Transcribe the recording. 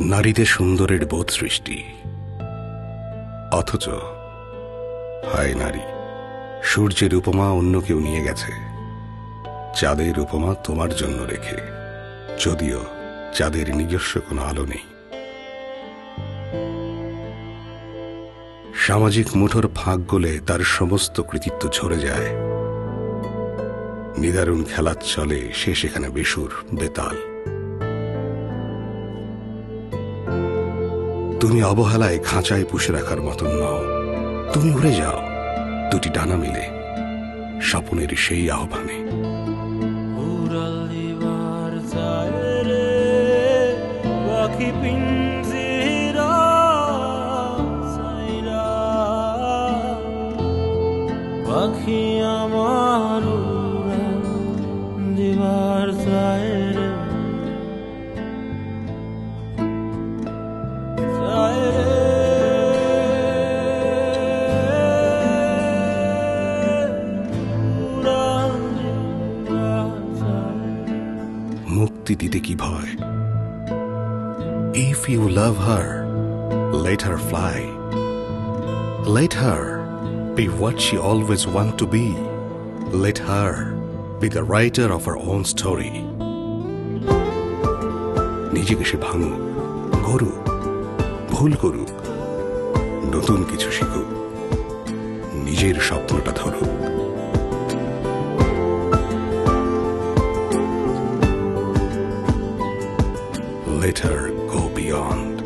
নারীতে সুন্দরের বোধ সৃষ্টি। অথচ, হায় নারী, সূর্যের উপমা অন্য কেউ নিয়ে গেছে। চাঁদের উপমা তোমার জন্য রেখে, যদিও চাঁদের নিজস্ব কোনো আলো নেই। সামাজিক মুঠোর ফাঁক গলে তার সমস্ত কৃতিত্ব ঝরে যায়। নিদারুণ খেলার চলে সে সেখানে বেসুর, বেতাল। তুমি অবহেলায় খাঁচায় পুষে রাখার মতন নও। তুমি উড়ে যাও। দুটি ডানা মিলে স্বপনের সেই আহ্বানে। পাখি পিঞ্জিরা পাখি আমার দিবার যায় মুক্তি দিতে কি ভয়? If you love her let her fly let her be what she always want to be let her be the writer of her own story নিজেকে সে ভাঙুক গড়ুক ভুল করুক, নতুন কিছু শিখুক, নিজের স্বপ্নটা ধরুক। Let her go beyond.